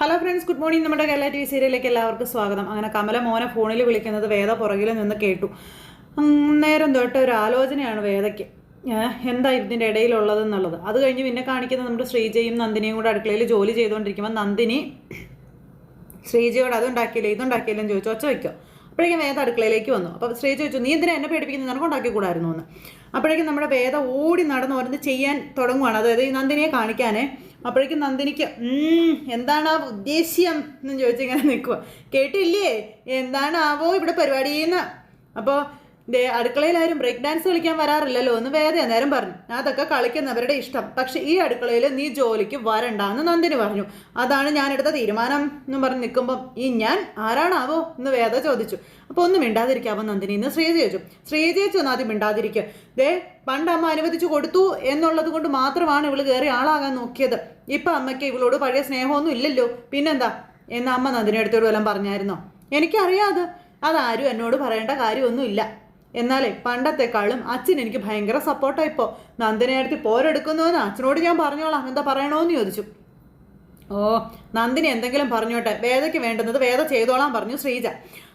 Hello friends good morning നമ്മുടെ Kerala T V സീരിയലിലേക്ക് എല്ലാവർക്കും സ്വാഗതം. അങ്ങനെ കമല മോനെ ഫോണിൽ വിളിക്കുന്നത് വേദ പുറകിൽ നിന്ന് കേട്ടു. നേരം തൊട്ട് ഒരു ആലോചനയാണ് വേദയ്ക്ക്. എന്താ ഇതിന്റെ ഇടയിലുള്ളതെന്നുള്ളത് അത് കഴിഞ്ഞ് പിന്നെ കാണിക്കുന്നത് നമ്മുടെ ശ്രീജയും നന്ദിനിയും കൂടെ അടുക്കളയിൽ ജോലി ചെയ്തുകൊണ്ടിരിക്കുമ്പോൾ നന്ദിനി ശ്രീജയോട് അതുണ്ടാക്കിയില്ലേ ഇതുണ്ടാക്കിയില്ലേ എന്ന് ചോദിച്ചു. ഒച്ച വയ്ക്കോ അപ്പോഴേക്കും വേദ അടുക്കളയിലേക്ക് വന്നു. അപ്പോൾ ശ്രീജ ചോദിച്ചു നീ എന്തിനാ എന്നെ പേടിപ്പിക്കുന്നത്? നിനക്ക് ഉണ്ടാക്കി കൂടായിരുന്നു എന്ന് അപ്പോഴേക്കും നമ്മുടെ വേദ ഓടി നടന്ന് ഓരോന്ന് ചെയ്യാൻ തുടങ്ങുവാണ്. അതായത് ഈ നന്ദിനിയെ കാണിക്കാനേ അപ്പോഴേക്കും നന്ദിനിക്ക് എന്താണ് ആ ഉദ്ദേശ്യം? എന്ന് ചോദിച്ചിങ്ങനെ നിൽക്കുക കേട്ടില്ലേ? എന്താണ് ആവോ ഇവിടെ പരിപാടിയെന്ന്? അപ്പോൾ ദേ അടുക്കളയിലാരും ബ്രേക്ക് ഡാൻസ് കളിക്കാൻ വരാറില്ലല്ലോ എന്ന് വേദ അന്നേരം പറഞ്ഞു. അതൊക്കെ കളിക്കുന്നവരുടെ ഇഷ്ടം. പക്ഷെ ഈ അടുക്കളയിൽ നീ ജോലിക്ക് വരണ്ട എന്ന് നന്ദിനി പറഞ്ഞു. അതാണ് ഞാൻ എടുത്ത തീരുമാനം എന്ന് പറഞ്ഞ് നിൽക്കുമ്പം ഈ ഞാൻ ആരാണാവോ? എന്ന് വേദ ചോദിച്ചു. അപ്പോൾ ഒന്നും മിണ്ടാതിരിക്കാവോ നന്ദിനി? എന്ന് ശ്രീ ചോദിച്ചു. ശ്രീ ചോദിച്ചു ഒന്ന് ആദ്യം മിണ്ടാതിരിക്കുക ദേ പണ്ട് അമ്മ അനുവദിച്ചു കൊടുത്തു എന്നുള്ളത് കൊണ്ട് മാത്രമാണ് ഇവൾ കയറി ആളാകാൻ നോക്കിയത്. ഇപ്പം അമ്മയ്ക്ക് ഇവളോട് പഴയ സ്നേഹമൊന്നും ഇല്ലല്ലോ. പിന്നെന്താ? എന്ന് അമ്മ നന്ദിനി അടുത്തോട് വല്ലതും പറഞ്ഞായിരുന്നോ? എനിക്കറിയാം അത്. അതാരും എന്നോട് പറയേണ്ട കാര്യമൊന്നുമില്ല. എന്നാലേ പണ്ടത്തെക്കാളും അച്ഛൻ എനിക്ക് ഭയങ്കര സപ്പോർട്ടാണ് ഇപ്പോൾ നന്ദിനിയടുത്ത് പോരെടുക്കുന്നുവെന്ന് അച്ഛനോട് ഞാൻ പറഞ്ഞോളാം. എന്താ പറയണോന്ന് ചോദിച്ചു. ഓ നന്ദിനി എന്തെങ്കിലും പറഞ്ഞോട്ടെ. വേദയ്ക്ക് വേണ്ടുന്നത് വേദ ചെയ്തോളാം പറഞ്ഞു ശ്രീജ.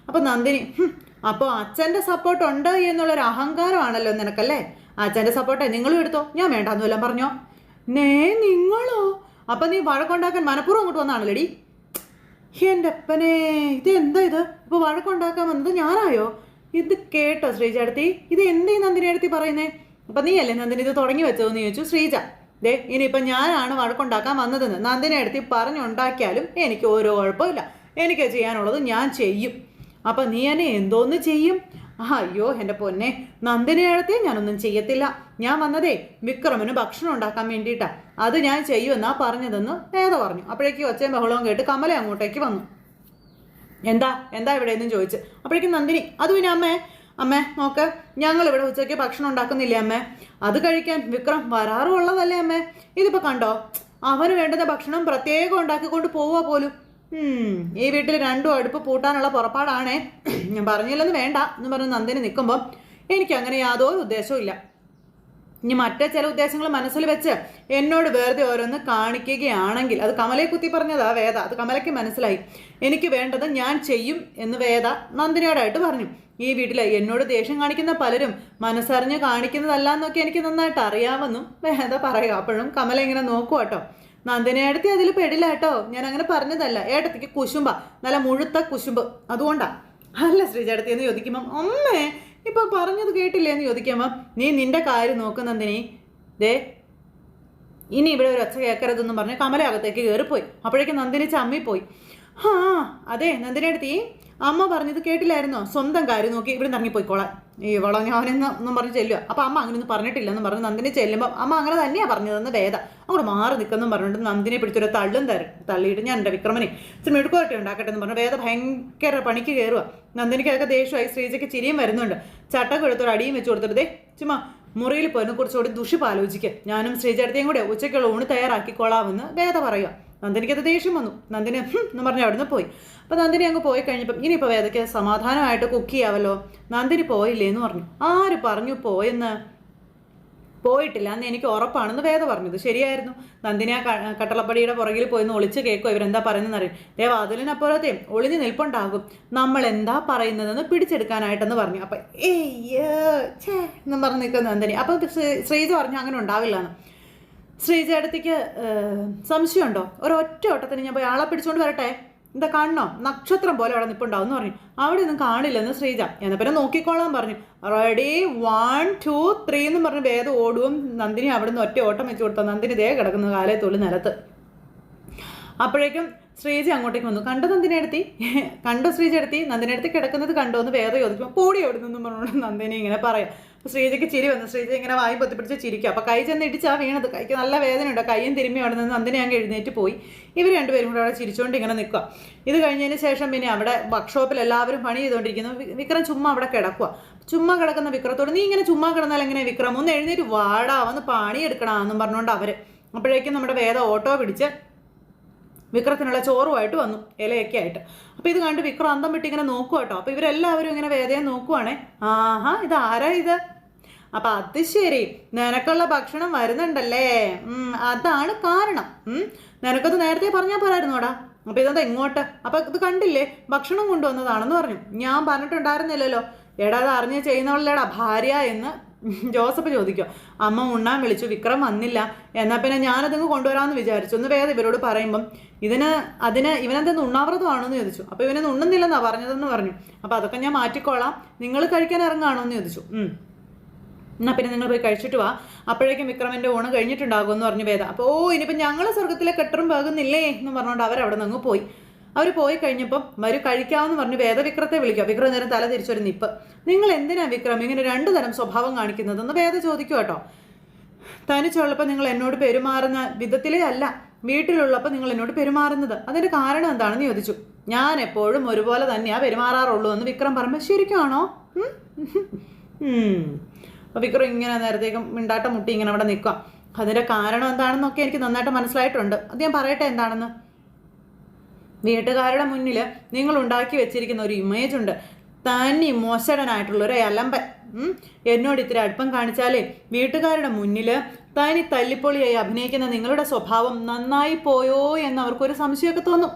അപ്പോൾ നന്ദിനി "ഹും, അപ്പോൾ അച്ഛന്റെ സപ്പോർട്ട് ഉണ്ട് എന്നുള്ളൊരു അഹങ്കാരമാണല്ലോ നിനക്കല്ലേ? അച്ഛന്റെ സപ്പോർട്ടേ നിങ്ങളും എടുത്തോ? ഞാൻ വേണ്ടാന്ന് വല്ലതും പറഞ്ഞോ? നേ നിങ്ങളോ? അപ്പം നീ വഴക്കുണ്ടാക്കാൻ മനഃപൂർവം അങ്ങോട്ട് വന്നാണല്ലേടി? എന്റെ അപ്പനെ ഇത് എന്താ ഇത്? ഇപ്പോൾ വഴക്കുണ്ടാക്കാൻ വന്നത് ഞാനായോ? ഇത് കേട്ടോ ശ്രീജ അടുത്തി ഇത് എന്തേ നന്ദിനി അടുത്തി പറയുന്നേ? അപ്പം നീ അല്ലേ നന്ദിനി ഇത് തുടങ്ങി വെച്ചതെന്ന് ചോദിച്ചു ശ്രീജ. ദേ ഇനിയിപ്പം ഞാനാണ് വഴക്കുണ്ടാക്കാൻ വന്നതെന്ന് നന്ദിനി അടുത്തി പറഞ്ഞുണ്ടാക്കിയാലും എനിക്ക് ഓരോ കുഴപ്പമില്ല. എനിക്ക് ചെയ്യാനുള്ളത് ഞാൻ ചെയ്യും. അപ്പം നീ എന്നെ എന്തോന്ന് ചെയ്യും? അയ്യോ എന്റെ പൊന്നെ. നന്ദിനി അടുത്തേ ഞാനൊന്നും ചെയ്യത്തില്ല. ഞാൻ വന്നതേ വിക്രമന് ഭക്ഷണം ഉണ്ടാക്കാൻ വേണ്ടിയിട്ടാ. അത് ഞാൻ ചെയ്യുമെന്നാ പറഞ്ഞതെന്ന് വേദ പറഞ്ഞു. അപ്പോഴേക്കും ഒച്ചയും ബഹളവും കേട്ട് കമല അങ്ങോട്ടേക്ക് വന്നു. എന്താ? എന്താ ഇവിടെ എന്നും ചോദിച്ചു. അപ്പോഴേക്കും നന്ദിനി അത് പിന്നെ അമ്മേ അമ്മേ നോക്ക് ഞങ്ങൾ ഇവിടെ ഉച്ചയ്ക്ക് ഭക്ഷണം ഉണ്ടാക്കുന്നില്ലേ അമ്മേ? അത് കഴിക്കാൻ വിക്രം വരാറുള്ളതല്ലേ അമ്മേ? ഇതിപ്പോ കണ്ടോ? അവന് വേണ്ടുന്ന ഭക്ഷണം പ്രത്യേകം ഉണ്ടാക്കിക്കൊണ്ട് പോവുക പോലും. ഈ വീട്ടിൽ രണ്ടും അടുപ്പ് പൂട്ടാനുള്ള പുറപ്പാടാണേ. ഞാൻ പറഞ്ഞില്ലെന്ന് വേണ്ട എന്ന് പറഞ്ഞ് നന്ദിനി നിൽക്കുമ്പോൾ എനിക്ക് അങ്ങനെ യാതൊരു ഉദ്ദേശവും ഇല്ല. ഇനി മറ്റേ ചില ഉദ്ദേശങ്ങൾ മനസ്സിൽ വെച്ച് എന്നോട് വെറുതെ ഓരോന്ന് കാണിക്കുകയാണെങ്കിൽ അത് കമലയെ കുത്തി പറഞ്ഞതാ വേദ അത് കമലയ്ക്ക് മനസ്സിലായി. എനിക്ക് വേണ്ടത് ഞാൻ ചെയ്യും എന്ന് വേദ നന്ദിനിയോടായിട്ട് പറഞ്ഞു. ഈ വീട്ടിൽ എന്നോട് ദേഷ്യം കാണിക്കുന്ന പലരും മനസ്സറിഞ്ഞ് കാണിക്കുന്നതല്ല എന്നൊക്കെ എനിക്ക് നന്നായിട്ട് അറിയാമെന്നും വേദ പറയുക. അപ്പോഴും കമല ഇങ്ങനെ നോക്കുക കേട്ടോ നന്ദിനി ഏടത്തി അതിൽ പെടില്ല കേട്ടോ ഞാൻ അങ്ങനെ പറഞ്ഞതല്ല. ഏട്ടത്തിക്ക് കുശുമ്പ. നല്ല മുഴുത്ത കുശുമ്പ്. അതുകൊണ്ടാ. അല്ല ശ്രീചേട്ടത്തി എന്ന് ചോദിക്കുമ്പം അമ്മേ ഇപ്പൊ പറഞ്ഞത് കേട്ടില്ലേ എന്ന് നീ നിന്റെ കാര്യം നോക്കുന്നെന്തിനീ ദേ ഇനി ഇവിടെ ഒരു ഒച്ച കേൾക്കരുതെന്നും പറഞ്ഞ് കമല അകത്തേക്ക് കയറിപ്പോയി അപ്പോഴേക്കും നന്ദിനി ചമ്മി പോയി ആ അതെ നന്ദിനി അടുത്തി അമ്മ പറഞ്ഞത് കേട്ടില്ലായിരുന്നോ? സ്വന്തം കാര്യം നോക്കി ഇവിടെ നിന്ന് ഇറങ്ങിപ്പോയിക്കോളാൻ. ഈ വള ഞാനെന്ന് ഒന്നും പറഞ്ഞ് ചെല്ലുക അപ്പം അമ്മ അങ്ങനെയൊന്നും പറഞ്ഞിട്ടില്ലെന്ന് പറഞ്ഞ് നന്ദിനെ ചെല്ലുമ്പോൾ അമ്മ അങ്ങനെ തന്നെയാണ് പറഞ്ഞതെന്ന് വേദ. അങ്ങോട്ട് മാറി നിൽക്കുന്നു പറഞ്ഞിട്ട് നന്ദിനെ പിടിച്ചൊരു തള്ളും തരും തള്ളിയിട്ട് ഞാൻ എന്റെ വിക്രമനെ ഇച്ചിരി മെഴുക്കുവരട്ടി ഉണ്ടാക്കട്ടെ എന്ന് പറഞ്ഞു. വേദ ഭയങ്കര പണിക്ക് കയറുക നന്ദിനിക്കൊക്കെ ദേഷ്യമായി. ശ്രീജയ്ക്ക് ചിരിയും വരുന്നുണ്ട്. ചട്ടം എടുത്തൊരു അടിയും വെച്ച് കൊടുത്തിട്ട് ദേ ചുമ്മാ മുറിയിൽ പോയതിനെ കുറിച്ചുകൂടി ദുഷിപ്പ് ആലോചിക്കുക ഞാനും ശ്രീചേട്ടത്തെയും കൂടെ ഉച്ചയ്ക്കുള്ള ഊണ് തയ്യാറാക്കിക്കോളാമെന്ന് വേദ പറയുക നന്ദിനിക്കത് ദേഷ്യം വന്നു. നന്ദിനി എന്ന് പറഞ്ഞ് അവിടുന്ന് പോയി. അപ്പോൾ നന്ദിനി അങ്ങ് പോയി കഴിഞ്ഞപ്പം ഇനിയിപ്പോൾ വേദയ്ക്ക് സമാധാനമായിട്ട് കുക്ക് ചെയ്യാവല്ലോ. നന്ദിനി പോയില്ലേ എന്ന് പറഞ്ഞു. ആര് പറഞ്ഞു പോയെന്ന്? പോയിട്ടില്ല. എന്ന് എനിക്ക് ഉറപ്പാണെന്ന് വേദ പറഞ്ഞത് ശരിയായിരുന്നു. നന്ദിനി ആ കട്ടളപ്പടിയുടെ പുറകിൽ പോയി ഒളിച്ച് കേൾക്കോ ഇവരെന്താ പറയുന്നതെന്ന് അറിയും ദേ വാതിലിനപ്പുറത്തെ ഒളിഞ്ഞു നിൽപ്പുണ്ടാകും. നമ്മൾ എന്താ പറയുന്നതെന്ന് പിടിച്ചെടുക്കാനായിട്ടെന്ന് പറഞ്ഞു. അപ്പം ഏയ്യേ എന്നും പറഞ്ഞ് നിൽക്കുന്ന നന്ദിനി. അപ്പം ശ്രീജ പറഞ്ഞു അങ്ങനെ ഉണ്ടാവില്ല എന്ന്. ശ്രീജേടത്തിക്ക് സംശയമുണ്ടോ? ഒരൊറ്റ ഓട്ടത്തിന് ഞാൻ പോയി ആളെ പിടിച്ചുകൊണ്ട് വരട്ടെ. എന്താ കാണണോ? നക്ഷത്രം പോലെ അവിടെ നിൽപ്പുണ്ടാവും എന്ന് പറഞ്ഞു. അവിടെ ഒന്നും കാണില്ലെന്ന് ശ്രീജ. എന്നാ പിന്നെ നോക്കിക്കോളാൻ പറഞ്ഞു. റെഡി വൺ ടു ത്രീ എന്ന് പറഞ്ഞ് വേദം ഓടുവും നന്ദിനി അവിടെ നിന്ന് ഒറ്റ ഓട്ടം വെച്ച് കൊടുത്ത. നന്ദിനി ദേ കിടക്കുന്ന തൊള്ളി നിലത്ത്. അപ്പോഴേക്കും ശ്രീജ അങ്ങോട്ടേക്ക് വന്നു. കണ്ടോ നന്ദിനി എടുത്തി കണ്ടോ ശ്രീജ എടുത്തി നന്ദിനെടുത്തി കിടക്കുന്നത് കണ്ടോ എന്ന് വേദം ചോദിച്ചു. പോടി എവിടെ നിന്നും പറഞ്ഞുകൊണ്ട് നന്ദിനി ഇങ്ങനെ പറയാം. ശ്രീജയ്ക്ക് ചിരി വന്നു. ശ്രീജ ഇങ്ങനെ വായി പൊത്തിപ്പിടിച്ച് ചിരിക്കും. അപ്പോൾ കൈ ചെന്ന് ഇടിച്ചാ വീണത്. കൈക്ക് നല്ല വേദന വേദനയുണ്ട്. കൈയും തിരുമ്മി അവിടെ നിന്ന് അന്തിനെ അങ്ങ് എഴുന്നേറ്റ് പോയി. ഇവർ രണ്ടുപേരും കൂടെ അവിടെ ചിരിച്ചുകൊണ്ട് ഇങ്ങനെ നിൽക്കുക ഇത് കഴിഞ്ഞതിന് ശേഷം പിന്നെ അവിടെ വർക്ക്ഷോപ്പിൽ എല്ലാവരും പണി ചെയ്തുകൊണ്ടിരിക്കുന്നു വിക്രം ചുമ്മാ അവിടെ കിടക്കുക ചുമ്മാ കിടക്കുന്ന വിക്രത്തോട് നീ ഇങ്ങനെ ചുമ്മാ കിടന്നാൽ എങ്ങനെ വിക്രം? ഒന്ന് എഴുന്നേറ്റ് വാടാ പണി എടുക്കണം എന്നും പറഞ്ഞുകൊണ്ട് അവർ അപ്പോഴേക്കും നമ്മുടെ വേദ ഓട്ടോ പിടിച്ച് വിക്രത്തിനുള്ള ചോറുമായിട്ട് വന്നു ഇലയൊക്കെ ആയിട്ട്. അപ്പോൾ ഇത് കണ്ട് വിക്രം അന്തം വിട്ട് ഇങ്ങനെ നോക്കുക കേട്ടോ. അപ്പോൾ ഇവരെല്ലാവരും ഇങ്ങനെ വേദയെ നോക്കുവാണേ. ആഹാ ഇത് ആരാ ഇത്? അപ്പം അത് ശരി. നിനക്കുള്ള ഭക്ഷണം വരുന്നുണ്ടല്ലേ? അതാണ് കാരണം. നിനക്കത് നേരത്തെ പറഞ്ഞാൽ പോരായിരുന്നോടാ. അപ്പോൾ ഇതെന്താ ഇങ്ങോട്ട്? അപ്പോൾ ഇത് കണ്ടില്ലേ? ഭക്ഷണം കൊണ്ടുവന്നതാണെന്ന് പറഞ്ഞു. ഞാൻ പറഞ്ഞിട്ടുണ്ടായിരുന്നില്ലല്ലോ. എടാ അത് അറിഞ്ഞ് ചെയ്യുന്നവളല്ലേടാ ഭാര്യ എന്ന് ജോസഫ് ചോദിക്കും. അമ്മ ഉണ്ണാൻ വിളിച്ചു വിക്രം വന്നില്ല. എന്നാൽ പിന്നെ ഞാനതിങ്ങ് കൊണ്ടുവരാമെന്ന് വിചാരിച്ചു. ഒന്ന് വേറെ ഇവരോട് പറയുമ്പം ഇതിന് അതിന് ഇവനെന്തെന്ന് ഉണ്ണാവ്രതമാണോ എന്ന് ചോദിച്ചു. അപ്പോൾ ഇവനെ ഉണ്ണുന്നില്ലെന്നാ പറഞ്ഞതെന്ന് പറഞ്ഞു. അപ്പോൾ അതൊക്കെ ഞാൻ മാറ്റിക്കോളാം. നിങ്ങൾ കഴിക്കാൻ ഇറങ്ങാണോ എന്ന് ചോദിച്ചു ഉം. എന്നാ പിന്നെ നിങ്ങൾ പോയി കഴിച്ചിട്ട് വാ. അപ്പോഴേക്കും വിക്രമന്റെ ഓണം കഴിഞ്ഞിട്ടുണ്ടാകും എന്ന് പറഞ്ഞു വേദ. അപ്പോൾ ഓ ഇനിയിപ്പോൾ ഞങ്ങൾ സ്വർഗത്തിലെ കെട്ടറും പോകുന്നില്ലേ എന്ന് പറഞ്ഞുകൊണ്ട് അവരവിടെ നിന്ന് പോയി. അവർ പോയി കഴിഞ്ഞപ്പം വരും കഴിക്കാമെന്ന് പറഞ്ഞ് വേദവിക്രത്തെ വിളിക്കാം. വിക്രം നേരം തല തിരിച്ചൊരു നിപ്പ്. നിങ്ങൾ എന്തിനാ വിക്രം ഇങ്ങനെ രണ്ടു തരം സ്വഭാവം കാണിക്കുന്നതെന്ന് വേദ ചോദിക്കും കേട്ടോ. തനിച്ചുള്ളപ്പോൾ നിങ്ങൾ എന്നോട് പെരുമാറുന്ന വിധത്തിലേ അല്ല വീട്ടിലുള്ളപ്പോൾ നിങ്ങൾ എന്നോട് പെരുമാറുന്നത്. അതിന്റെ കാരണം എന്താണെന്ന് ചോദിച്ചു. ഞാൻ എപ്പോഴും ഒരുപോലെ തന്നെയാണ് പെരുമാറാറുള്ളൂ എന്ന് വിക്രം പറഞ്ഞു? ഉം. അപ്പോൾ വിക്രം ഇങ്ങനെ നേരത്തേക്കും മിണ്ടാട്ടം മുട്ടി ഇങ്ങനെ അവിടെ നിൽക്കുക. അതിന്റെ കാരണം എന്താണെന്നൊക്കെ എനിക്ക് നന്നായിട്ട് മനസ്സിലായിട്ടുണ്ട്. അത് ഞാൻ പറയട്ടെ എന്താണെന്ന്? വീട്ടുകാരുടെ മുന്നിൽ നിങ്ങൾ ഉണ്ടാക്കി വെച്ചിരിക്കുന്ന ഒരു ഇമേജ് ഉണ്ട്. തനി മോശടനായിട്ടുള്ള ഒരു അലമ്പൻ. എന്നോട് ഇത്തിരി അടുപ്പം കാണിച്ചാലേ വീട്ടുകാരുടെ മുന്നിൽ തനി തല്ലിപ്പൊളിയായി അഭിനയിക്കുന്ന നിങ്ങളുടെ സ്വഭാവം നന്നായി പോയോ എന്ന് അവർക്കൊരു സംശയമൊക്കെ തോന്നും.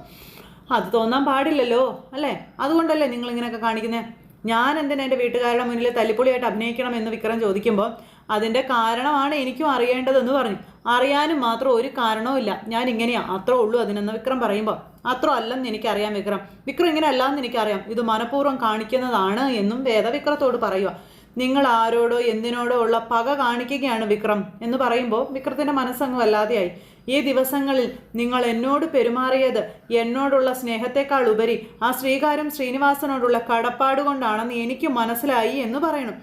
അത് തോന്നാൻ പാടില്ലല്ലോ അല്ലേ? അതുകൊണ്ടല്ലേ നിങ്ങൾ ഇങ്ങനെയൊക്കെ കാണിക്കുന്നത് ഞാൻ എന്തിനാ എന്റെ വീട്ടുകാരുടെ മുന്നിൽ തല്ലിപ്പൊളിയായിട്ട് അഭിനയിക്കണം എന്ന് വിക്രം ചോദിക്കുമ്പോൾ അതിന്റെ കാരണമാണ് എനിക്കും അറിയേണ്ടതെന്ന് പറഞ്ഞു. അറിയാനും മാത്രം ഒരു കാരണവുമില്ല ഞാൻ ഇങ്ങനെയാ അത്ര ഉള്ളൂ അതിനെന്ന് വിക്രം പറയുമ്പോൾ അത്ര അല്ലെന്ന് എനിക്കറിയാം വിക്രം. വിക്രം ഇങ്ങനെ അല്ലാന്ന് എനിക്കറിയാം. ഇത് മനഃപൂർവം കാണിക്കുന്നതാണ് എന്നും വേദവിക്രത്തോട് പറയുക നിങ്ങൾ ആരോടോ എന്തിനോടോ ഉള്ള പക കാണിക്കുകയാണ് വിക്രം എന്ന് പറയുമ്പോൾ വിക്രത്തിന്റെ മനസ്സങ്ങ് വല്ലാതെയായി. ഈ ദിവസങ്ങളിൽ നിങ്ങൾ എന്നോട് പെരുമാറിയത് എന്നോടുള്ള സ്നേഹത്തെക്കാൾ ഉപരി ആ ശ്രീകാരം ശ്രീനിവാസനോടുള്ള കടപ്പാട് കൊണ്ടാണെന്ന് എനിക്ക് മനസ്സിലായി എന്ന് പറയണം.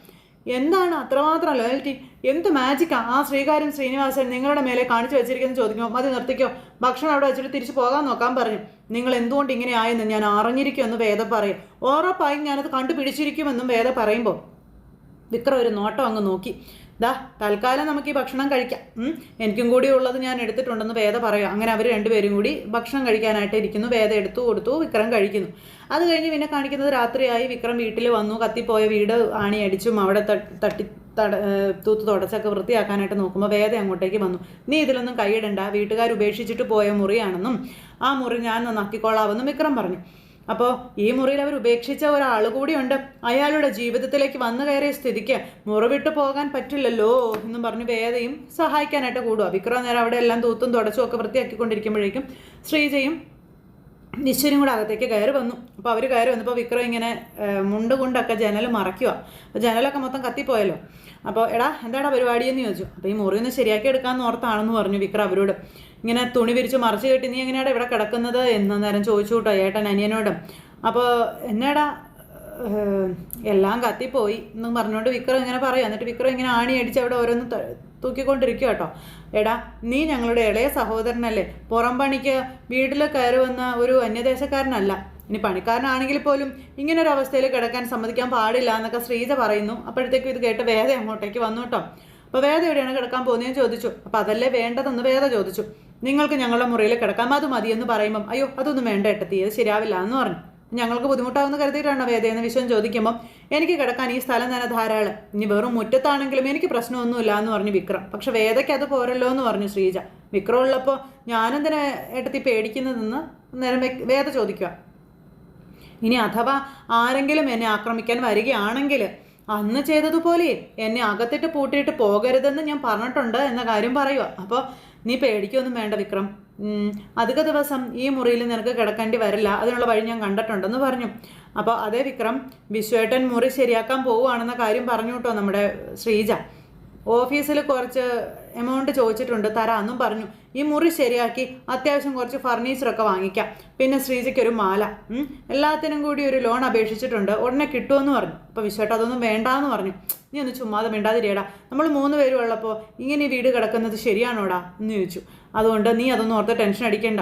എന്താണ് അത്രമാത്രം ലോയൽറ്റി എന്ത് മാജിക്കാ ആ? ശ്രീകാര്യം ശ്രീനിവാസൻ നിങ്ങളുടെ മേലെ കാണിച്ചു വെച്ചിരിക്കുന്ന ചോദിക്കുമോ മതി നിർത്തിക്കോ. ഭക്ഷണം അവിടെ വെച്ചിട്ട് തിരിച്ചു പോകാൻ നോക്കാൻ പറഞ്ഞു. നിങ്ങൾ എന്തുകൊണ്ട് ഇങ്ങനെ ആയെന്ന് ഞാൻ അറിഞ്ഞിരിക്കുമെന്ന് വേദ പറയും. ഉറപ്പായും ഞാനത് കണ്ടുപിടിച്ചിരിക്കുമെന്നും വേദ പറയുമ്പോൾ വിക്രം ഒരു നോട്ടം അങ്ങ് നോക്കി. ദാ തൽക്കാലം നമുക്ക് ഈ ഭക്ഷണം കഴിക്കാം. എനിക്കും കൂടി ഉള്ളത് ഞാൻ എടുത്തിട്ടുണ്ടെന്ന് വേദ പറയാം അങ്ങനെ അവർ രണ്ടുപേരും കൂടി ഭക്ഷണം കഴിക്കാനായിട്ട് ഇരിക്കുന്നു. വേദ എടുത്തു കൊടുത്തു വിക്രം കഴിക്കുന്നു. അത് കഴിഞ്ഞ് പിന്നെ കാണിക്കുന്നത് രാത്രിയായി. വിക്രം വീട്ടിൽ വന്നു. കത്തിപ്പോയ വീട് ആണി അടിച്ചും അവിടെ തട്ടി തട തൂത്ത് തുടച്ചൊക്കെ വൃത്തിയാക്കാനായിട്ട് നോക്കുമ്പോൾ വേദ അങ്ങോട്ടേക്ക് വന്നു. നീ ഇതിലൊന്നും കൈയിടണ്ട. വീട്ടുകാർ ഉപേക്ഷിച്ചിട്ട് പോയ മുറിയാണെന്നും ആ മുറി ഞാൻ നന്നാക്കിക്കൊള്ളാമെന്നും വിക്രം പറഞ്ഞു. അപ്പോൾ ഈ മുറിയിൽ അവർ ഉപേക്ഷിച്ച ഒരാൾ കൂടിയുണ്ട്. അയാളുടെ ജീവിതത്തിലേക്ക് വന്നു കയറിയ സ്ഥിതിക്ക് മുറിവിട്ട് പോകാൻ പറ്റില്ലല്ലോ എന്നും പറഞ്ഞ് വേദയും സഹായിക്കാനായിട്ട് കൂടുക വിക്രം നേരം അവിടെ എല്ലാം തൂത്തും തുടച്ചും ഒക്കെ വൃത്തിയാക്കിക്കൊണ്ടിരിക്കുമ്പോഴേക്കും ശ്രീജയും നിശ്വരും കൂടെ അകത്തേക്ക് കയറി വന്നു. അപ്പോൾ അവർ കയറി വന്നപ്പോൾ വിക്രം ഇങ്ങനെ മുണ്ട് കൊണ്ടൊക്കെ ജനൽ മറയ്ക്കുക അപ്പോൾ ജനലൊക്കെ മൊത്തം കത്തിപ്പോയല്ലോ. അപ്പോൾ എടാ എന്താടാ പരിപാടി എന്ന് ചോദിച്ചു. അപ്പോൾ ഈ മുറിയൊന്ന് ശരിയാക്കി എടുക്കാമെന്ന് ഓർത്താണെന്ന് പറഞ്ഞു വിക്രം അവരോട്. ഇങ്ങനെ തുണി വിരിച്ച് മറിച്ച് കെട്ടി നീ എങ്ങനെയാണ് ഇവിടെ കിടക്കുന്നത്? എന്ന് നേരം ചോദിച്ചു കേട്ടോ ഏട്ടൻ അനിയനോട്. അപ്പോൾ എന്നാടാ എല്ലാം കത്തിപ്പോയി എന്ന് പറഞ്ഞുകൊണ്ട് വിക്രം ഇങ്ങനെ പറയും. എന്നിട്ട് വിക്രം ഇങ്ങനെ ആണി അടിച്ച് അവിടെ ഓരോന്ന് തൂക്കിക്കൊണ്ടിരിക്കുക കേട്ടോ. എടാ നീ ഞങ്ങളുടെ ഇളയ സഹോദരനല്ലേ. പുറം പണിക്ക് വീട്ടിൽ കയറി വന്ന ഒരു അന്യദേശക്കാരനല്ല. ഇനി പണിക്കാരനാണെങ്കിൽ പോലും ഇങ്ങനെ ഒരു അവസ്ഥയിൽ കിടക്കാൻ സമ്മതിക്കാൻ പാടില്ല എന്നൊക്കെ ശ്രീജ പറയുന്നു. അപ്പോഴത്തേക്കും ഇത് കേട്ട് വേദ അങ്ങോട്ടേക്ക് വന്നു കേട്ടോ. അപ്പോൾ വേദ എവിടെയാണ് കിടക്കാൻ പോകുന്നതെന്ന് ചോദിച്ചു. അപ്പോൾ അതല്ലേ വേണ്ടതെന്ന് വേദ ചോദിച്ചു. നിങ്ങൾക്ക് ഞങ്ങളുടെ മുറിയിൽ കിടക്കാം അത് മതി എന്ന് പറയുമ്പം അയ്യോ അതൊന്നും വേണ്ട ഏട്ടത്തി അത് ശരിയാവില്ല എന്ന് പറഞ്ഞു. ഞങ്ങൾക്ക് ബുദ്ധിമുട്ടാവുന്ന വേദ വേദയെന്ന് വിശ്വം ചോദിക്കുമ്പോൾ എനിക്ക് കിടക്കാൻ ഈ സ്ഥലം തന്നെ ധാരാളം. ഇനി വെറും മുറ്റത്താണെങ്കിലും എനിക്ക് പ്രശ്നമൊന്നുമില്ല എന്ന് പറഞ്ഞു വിക്രം. പക്ഷെ വേദയ്ക്ക് അത് പോരല്ലോ എന്ന് പറഞ്ഞു ശ്രീജ. വിക്രം ഉള്ളപ്പോൾ ഞാനെന്തിനെ ഏട്ടത്തി പേടിക്കുന്നതെന്ന്? നേരം വേദ ചോദിക്കുക. ഇനി അഥവാ ആരെങ്കിലും എന്നെ ആക്രമിക്കാൻ വരികയാണെങ്കിൽ അന്ന് ചെയ്തതുപോലെ എന്നെ അകത്തിട്ട് പൂട്ടിയിട്ട് പോകരുതെന്ന് ഞാൻ പറഞ്ഞിട്ടുണ്ട് എന്ന കാര്യം പറയുക. അപ്പോൾ നീ പേടിക്കൊന്നും വേണ്ട വിക്രം. അധിക ദിവസം ഈ മുറിയിൽ നിനക്ക് കിടക്കേണ്ടി വരില്ല. അതിനുള്ള വഴി ഞാൻ കണ്ടിട്ടുണ്ടെന്ന് പറഞ്ഞു. അപ്പോൾ അതേ വിക്രം വിശ്വേട്ടൻ മുറി ശരിയാക്കാൻ പോവുകയാണെന്ന കാര്യം പറഞ്ഞു കേട്ടോ നമ്മുടെ ശ്രീജ. ഓഫീസിൽ കുറച്ച് എമൗണ്ട് ചോദിച്ചിട്ടുണ്ട് തരാമെന്നും പറഞ്ഞു. ഈ മുറി ശരിയാക്കി അത്യാവശ്യം കുറച്ച് ഫർണിച്ചറൊക്കെ വാങ്ങിക്കാം. പിന്നെ ശ്രീജയ്ക്ക് മാല. എല്ലാത്തിനും കൂടി ഒരു ലോൺ അപേക്ഷിച്ചിട്ടുണ്ട്. ഉടനെ കിട്ടുമെന്ന് പറഞ്ഞു. അപ്പോൾ വിശ്വട്ട് അതൊന്നും വേണ്ടാന്ന് പറഞ്ഞു. നീ ഒന്ന് ചുമ്മാതെ മിണ്ടാതിരിയടാ. നമ്മൾ മൂന്ന് പേരും ഉള്ളപ്പോൾ ഇങ്ങനെ വീട് കിടക്കുന്നത് ശരിയാണോടാ? എന്ന് ചോദിച്ചു. അതുകൊണ്ട് നീ അതൊന്നും ഓർത്ത് ടെൻഷൻ അടിക്കണ്ട.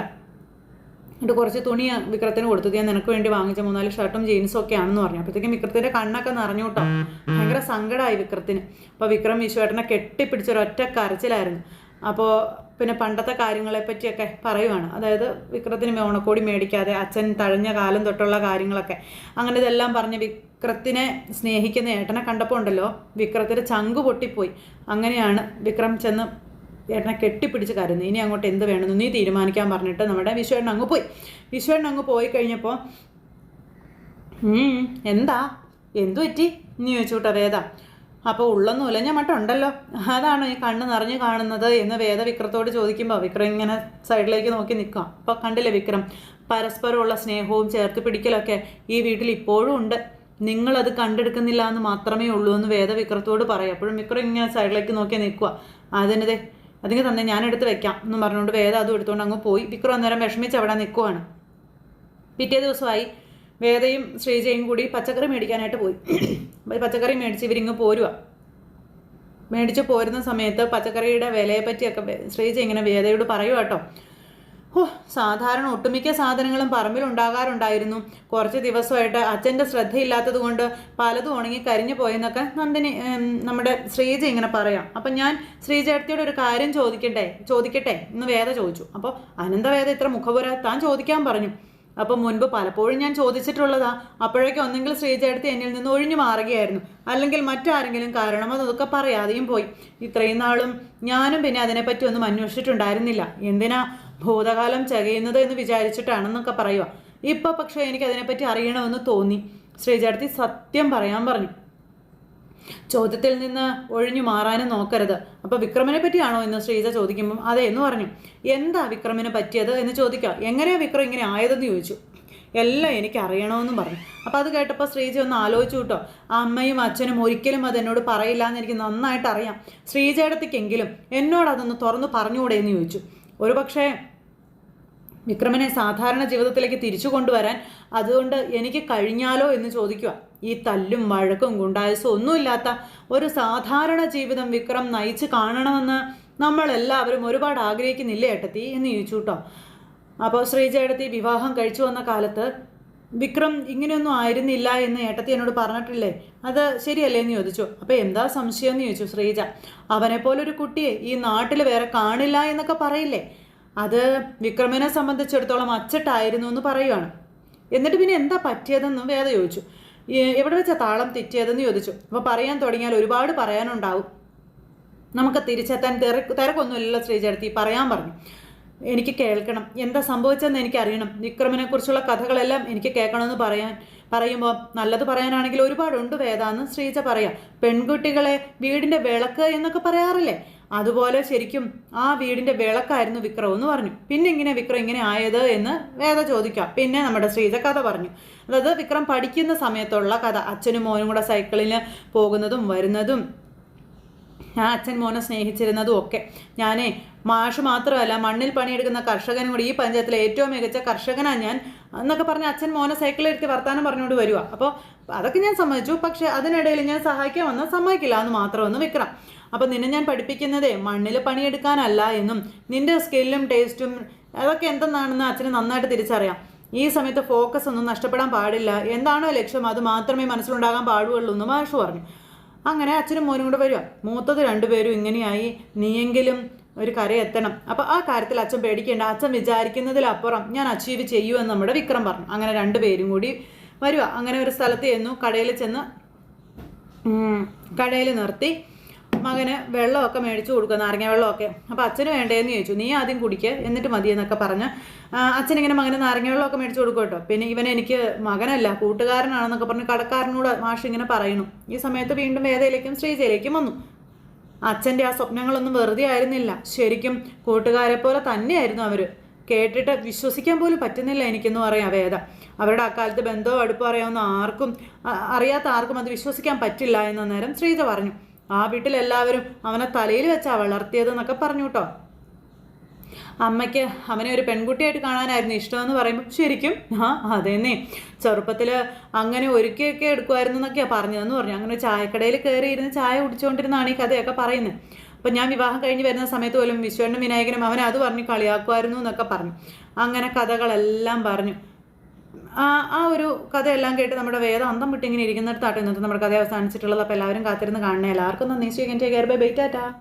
എന്നിട്ട് കുറച്ച് തുണി വിക്രത്തിന് കൊടുത്തു ഞാൻ നിനക്ക് വേണ്ടി വാങ്ങിച്ച മൂന്നാൽ ഷർട്ടും ജീൻസും ഒക്കെ ആണെന്ന് പറഞ്ഞു. അപ്പോഴത്തേക്കും വിക്രത്തിന്റെ കണ്ണൊക്കെ നിറഞ്ഞു കേട്ടോ. ഭയങ്കര സങ്കടമായി വിക്രത്തിന്. അപ്പോൾ വിക്രം ഈശ്വരനെ കെട്ടിപ്പിടിച്ച ഒറ്റ കരച്ചിലായിരുന്നു. അപ്പോൾ പിന്നെ പണ്ടത്തെ കാര്യങ്ങളെ പറ്റിയൊക്കെ പറയുവാണ്. അതായത് വിക്രത്തിന് ഓണക്കോടി മേടിക്കാതെ അച്ഛൻ തഴഞ്ഞ കാലം തൊട്ടുള്ള കാര്യങ്ങളൊക്കെ. അങ്ങനെ ഇതെല്ലാം പറഞ്ഞ് വിക്രത്തിനെ സ്നേഹിക്കുന്ന ഏട്ടനെ കണ്ടപ്പോൾ ഉണ്ടല്ലോ വിക്രത്തിന്റെ ചങ്ക് പൊട്ടിപ്പോയി. അങ്ങനെയാണ് വിക്രം ചെന്ന് ഏട്ടനെ കെട്ടിപ്പിടിച്ച് കരുന്നു ഇനി അങ്ങോട്ട് എന്ത് വേണമെന്ന് നീ തീരുമാനിക്കാൻ പറഞ്ഞിട്ട് നമ്മുടെ വിശ്വേട്ടൻ അങ്ങ് പോയി. വിശ്വേട്ടൻ അങ്ങ് പോയി കഴിഞ്ഞപ്പോൾ എന്താ? എന്തു പറ്റി? നീ ചോദിച്ചുകൂട്ട വേദ. അപ്പോൾ ഉള്ളൊന്നും ഉലഞ്ഞ മട്ടം ഉണ്ടല്ലോ. അതാണ് ഈ കണ്ണ് നിറഞ്ഞു കാണുന്നത്? എന്ന് വേദ വിക്രത്തോട് ചോദിക്കുമ്പോൾ വിക്രം ഇങ്ങനെ സൈഡിലേക്ക് നോക്കി നിൽക്കുക അപ്പോൾ കണ്ടില്ലേ വിക്രം പരസ്പരമുള്ള സ്നേഹവും ചേർത്ത് പിടിക്കലൊക്കെ ഈ വീട്ടിൽ ഇപ്പോഴും ഉണ്ട്. നിങ്ങളത് കണ്ടെടുക്കുന്നില്ല എന്ന് മാത്രമേ ഉള്ളൂ എന്ന് വേദ വിക്രത്തോട് പറയും. അപ്പോഴും വിക്രം ഇങ്ങനെ സൈഡിലേക്ക് നോക്കി നിൽക്കുക അതിനതേ അതിന് തന്നെ ഞാൻ എടുത്ത് വെക്കാം എന്ന് പറഞ്ഞുകൊണ്ട് വേദ അതും എടുത്തുകൊണ്ട് അങ്ങ് പോയി. വിക്രം അന്നേരം വിഷമിച്ച് അവിടെ നിൽക്കുവാണ്. പിറ്റേ ദിവസമായി വേദയും ശ്രീജയും കൂടി പച്ചക്കറി മേടിക്കാനായിട്ട് പോയി. പച്ചക്കറി മേടിച്ച് ഇവരിങ്ങ് പോരുക മേടിച്ച് പോരുന്ന സമയത്ത് പച്ചക്കറിയുടെ വിലയെ പറ്റിയൊക്കെ ശ്രീജ ഇങ്ങനെ വേദയോട് പറയുക കേട്ടോ. ഓ സാധാരണ ഒട്ടുമിക്ക സാധനങ്ങളും പറമ്പിലുണ്ടാകാറുണ്ടായിരുന്നു കുറച്ച് ദിവസമായിട്ട് അച്ഛന്റെ ശ്രദ്ധയില്ലാത്തത് കൊണ്ട് പലതും ഉണങ്ങി കരിഞ്ഞു പോയെന്നൊക്കെ നന്ദിനി നമ്മുടെ ശ്രീജ ഇങ്ങനെ പറയാം. അപ്പം ഞാൻ ശ്രീജേട്ടത്തിയോട് ഒരു കാര്യം ചോദിക്കട്ടെ ചോദിക്കട്ടെ എന്ന് വേദ ചോദിച്ചു. അപ്പോൾ അനന്തവേദ ഇത്ര മുഖപുര താൻ ചോദിക്കാൻ പറഞ്ഞു. അപ്പം മുൻപ് പലപ്പോഴും ഞാൻ ചോദിച്ചിട്ടുള്ളതാ. അപ്പോഴേക്കും ഒന്നെങ്കിൽ ശ്രീചേട്ടത്തി എന്നിൽ നിന്ന് ഒഴിഞ്ഞു മാറുകയായിരുന്നു. അല്ലെങ്കിൽ മറ്റാരെങ്കിലും കാരണം അതൊക്കെ പറയാതെയും പോയി. ഇത്രയും നാളും ഞാനും പിന്നെ അതിനെപ്പറ്റി ഒന്നും അന്വേഷിച്ചിട്ടുണ്ടായിരുന്നില്ല. എന്തിനാ ഭൂതകാലം ചകയുന്നത് എന്ന് വിചാരിച്ചിട്ടാണെന്നൊക്കെ പറയുക ഇപ്പൊ പക്ഷെ എനിക്ക് അതിനെപ്പറ്റി അറിയണമെന്ന് തോന്നി. ശ്രീചാർത്തി സത്യം പറയാൻ പറഞ്ഞു. ചോദ്യത്തിൽ നിന്ന് ഒഴിഞ്ഞു മാറാനും നോക്കരുത്. അപ്പോൾ വിക്രമനെ പറ്റിയാണോ എന്ന് ശ്രീജ ചോദിക്കുമ്പോൾ അതെ എന്ന് പറഞ്ഞു. എന്താ വിക്രമിനെ പറ്റിയത് എന്ന് ചോദിക്കാം. എങ്ങനെയാ വിക്രം ഇങ്ങനെ ആയതെന്ന് ചോദിച്ചു. എല്ലാം എനിക്ക് അറിയണമെന്നും പറഞ്ഞു. അപ്പോൾ അത് കേട്ടപ്പോൾ ശ്രീജ ഒന്ന് ആലോചിച്ചു കേട്ടോ. അമ്മയും അച്ഛനും ഒരിക്കലും അത് എന്നോട് പറയില്ല എന്ന് എനിക്ക് നന്നായിട്ട് അറിയാം ശ്രീജയടത്തേക്കെങ്കിലും എന്നോട് അതൊന്ന് തുറന്ന് പറഞ്ഞുകൂടെ എന്ന് ചോദിച്ചു. ഒരു പക്ഷേ വിക്രമനെ സാധാരണ ജീവിതത്തിലേക്ക് തിരിച്ചു കൊണ്ടുവരാൻ അതുകൊണ്ട് എനിക്ക് കഴിഞ്ഞാലോ എന്ന് ചോദിക്കുക. ഈ തല്ലും വഴക്കും ഗുണ്ടായസും ഒന്നുമില്ലാത്ത ഒരു സാധാരണ ജീവിതം വിക്രം നയിച്ച് കാണണമെന്ന് നമ്മളെല്ലാവരും ഒരുപാട് ആഗ്രഹിക്കുന്നില്ലേ ഏട്ടത്തി? എന്ന് ചോദിച്ചു കേട്ടോ. അപ്പോൾ ശ്രീജേടത്തി വിവാഹം കഴിച്ചു വന്ന കാലത്ത് വിക്രം ഇങ്ങനെയൊന്നും ആയിരുന്നില്ല എന്ന് ഏട്ടത്തി എന്നോട് പറഞ്ഞിട്ടില്ലേ? അത് ശരിയല്ലേ എന്ന് ചോദിച്ചു. അപ്പോൾ എന്താ സംശയം എന്ന് ചോദിച്ചു ശ്രീജ. അവനെപ്പോലൊരു കുട്ടിയെ ഈ നാട്ടിൽ വേറെ കാണില്ല എന്നൊക്കെ പറയില്ലേ? അത് വിക്രമിനെ സംബന്ധിച്ചിടത്തോളം അച്ചട്ടായിരുന്നു എന്ന് പറയുവാണ്. എന്നിട്ട് പിന്നെ എന്താ പറ്റിയതെന്ന് വേദ ചോദിച്ചു. എവിടെ വെച്ചാൽ താളം തെറ്റിയതെന്ന് ചോദിച്ചു. അപ്പോൾ പറയാൻ തുടങ്ങിയാൽ ഒരുപാട് പറയാനുണ്ടാവും. നമുക്ക് തിരിച്ചെത്താൻ തിരക്ക് തിരക്കൊന്നുമില്ലല്ലോ ശ്രീചേർത്തി പറയാൻ പറഞ്ഞു. എനിക്ക് കേൾക്കണം. എന്താ സംഭവിച്ചതെന്ന് എനിക്ക് അറിയണം വിക്രമിനെ കുറിച്ചുള്ള കഥകളെല്ലാം എനിക്ക് കേൾക്കണമെന്ന് പറയാൻ പറയുമ്പോൾ നല്ലത് പറയാനാണെങ്കിൽ ഒരുപാടുണ്ട് വേദാന്ന് ശ്രീജ പറയാം. പെൺകുട്ടികളെ വീടിന്റെ വിളക്ക് എന്നൊക്കെ പറയാറില്ലേ? അതുപോലെ ശരിക്കും ആ വീടിന്റെ വിളക്കായിരുന്നു വിക്രം എന്ന് പറഞ്ഞു. പിന്നെ ഇങ്ങനെ വിക്രം ഇങ്ങനെ ആയത് എന്ന് വേദ ചോദിക്കാം. പിന്നെ നമ്മുടെ ശ്രീജ കഥ പറഞ്ഞു. അതായത് വിക്രം പഠിക്കുന്ന സമയത്തുള്ള കഥ. അച്ഛനും മോനും കൂടെ സൈക്കിളിന് പോകുന്നതും വരുന്നതും. ഞാൻ അച്ഛൻ മോനെ സ്നേഹിച്ചിരുന്നതും ഒക്കെ. ഞാനേ മാഷ് മാത്രമല്ല മണ്ണിൽ പണിയെടുക്കുന്ന കർഷകനും കൂടി ഈ പഞ്ചായത്തിലെ ഏറ്റവും മികച്ച കർഷകനാണ് ഞാൻ. എന്നൊക്കെ പറഞ്ഞ് അച്ഛൻ മോനെ സൈക്കിളിലെടുത്ത് വർത്താനം പറഞ്ഞുകൊണ്ട് വരിക അപ്പോൾ അതൊക്കെ ഞാൻ സമ്മതിച്ചു. പക്ഷേ അതിനിടയിൽ ഞാൻ സഹായിക്കാൻ വന്നാൽ സമ്മതിക്കില്ല എന്ന് മാത്രമൊന്ന് വിൽക്കണം അപ്പോൾ നിന്നെ ഞാൻ പഠിപ്പിക്കുന്നതേ മണ്ണിൽ പണിയെടുക്കാനല്ല എന്നും നിന്റെ സ്കില്ലും ടേസ്റ്റും അതൊക്കെ എന്തെന്നാണെന്ന് അച്ഛന് നന്നായിട്ട് തിരിച്ചറിയാം. ഈ സമയത്ത് ഫോക്കസ് ഒന്നും നഷ്ടപ്പെടാൻ പാടില്ല. എന്താണോ ലക്ഷ്യം അത് മാത്രമേ മനസ്സിലുണ്ടാകാൻ പാടുള്ളൂ എന്ന് മാഷു പറഞ്ഞു. അങ്ങനെ അച്ഛനും മോനും കൂടെ വരിക. മൂത്തത് രണ്ടുപേരും ഇങ്ങനെയായി നീയെങ്കിലും ഒരു കരയെത്തണം. അപ്പോൾ ആ കാര്യത്തിൽ അച്ഛൻ പേടിക്കേണ്ട. അച്ഛൻ വിചാരിക്കുന്നതിലപ്പുറം ഞാൻ അച്ചീവ് ചെയ്യുമെന്ന് നമ്മുടെ വിക്രം പറഞ്ഞു. അങ്ങനെ രണ്ടുപേരും കൂടി വരിക. അങ്ങനെ ഒരു സ്ഥലത്ത് ചെന്നു. കടയിൽ ചെന്ന് കടയിൽ നിർത്തി. മകന് വെള്ളമൊക്കെ മേടിച്ചു കൊടുക്കുക നാരങ്ങ വെള്ളമൊക്കെ. അപ്പോൾ അച്ഛന് വേണ്ടേന്ന് ചോദിച്ചു. നീ ആദ്യം കുടിക്കുക എന്നിട്ട് മതി എന്നൊക്കെ പറഞ്ഞ്. അച്ഛനിങ്ങനെ മകന് നാരങ്ങ വെള്ളമൊക്കെ മേടിച്ചു കൊടുക്കും കേട്ടോ. പിന്നെ ഇവനെ എനിക്ക് മകനല്ല കൂട്ടുകാരനാണെന്നൊക്കെ പറഞ്ഞ് കടക്കാരനോട് മാഷ് ഇങ്ങനെ പറയുന്നു. ഈ സമയത്ത് വീണ്ടും വേദയിലേക്കും ശ്രീജയിലേക്കും വന്നു. അച്ഛന്റെ ആ സ്വപ്നങ്ങളൊന്നും വെറുതെ ആയിരുന്നില്ല. ശരിക്കും കൂട്ടുകാരെ പോലെ തന്നെയായിരുന്നു അവർ കേട്ടിട്ട് വിശ്വസിക്കാൻ പോലും പറ്റുന്നില്ല എനിക്കെന്ന് പറയാം വേദ. അവരുടെ അക്കാലത്ത് ബന്ധവും അടുപ്പം അറിയാവുന്ന ആർക്കും അറിയാത്ത ആർക്കും അത് വിശ്വസിക്കാൻ പറ്റില്ല എന്ന നേരം ശ്രീജ പറഞ്ഞു. ആ വീട്ടിലെല്ലാവരും അവനെ തലയിൽ വെച്ചാ വളർത്തിയതെന്നൊക്കെ പറഞ്ഞു കേട്ടോ അമ്മയ്ക്ക് അവനെ ഒരു പെൺകുട്ടിയായിട്ട് കാണാനായിരുന്നു ഇഷ്ടമെന്ന് പറയുമ്പോൾ ശരിക്കും ആ അതെന്നെ. ചെറുപ്പത്തിൽ അങ്ങനെ ഒരുക്കിയൊക്കെ എടുക്കുമായിരുന്നു എന്നൊക്കെയാണ് പറഞ്ഞതെന്ന് പറഞ്ഞു. അങ്ങനെ ചായക്കടയിൽ കയറി ഇരുന്ന് ചായ കുടിച്ചുകൊണ്ടിരുന്നാണ് ഈ കഥയൊക്കെ പറയുന്നത് അപ്പം ഞാൻ വിവാഹം കഴിഞ്ഞ് വരുന്ന സമയത്ത് പോലും വിശ്വനും വിനായകനും അവനെ അത് പറഞ്ഞ് കളിയാക്കുമായിരുന്നു എന്നൊക്കെ പറഞ്ഞു. അങ്ങനെ കഥകളെല്ലാം പറഞ്ഞു. ആ ഒരു കഥയെല്ലാം കേട്ട് നമ്മുടെ വേദം അന്തം വിട്ടിങ്ങനെ ഇരിക്കുന്നിടത്താട്ടോ ഇന്നത്തെ നമ്മുടെ കഥ അവസാനിച്ചിട്ടുള്ളത്. അപ്പോൾ എല്ലാവരും കാത്തിരുന്ന് കാണണേ. എല്ലാവർക്കും നന്ദി. സ്വീകരിക്കാൻ ബൈ ബൈ ടാറ്റാ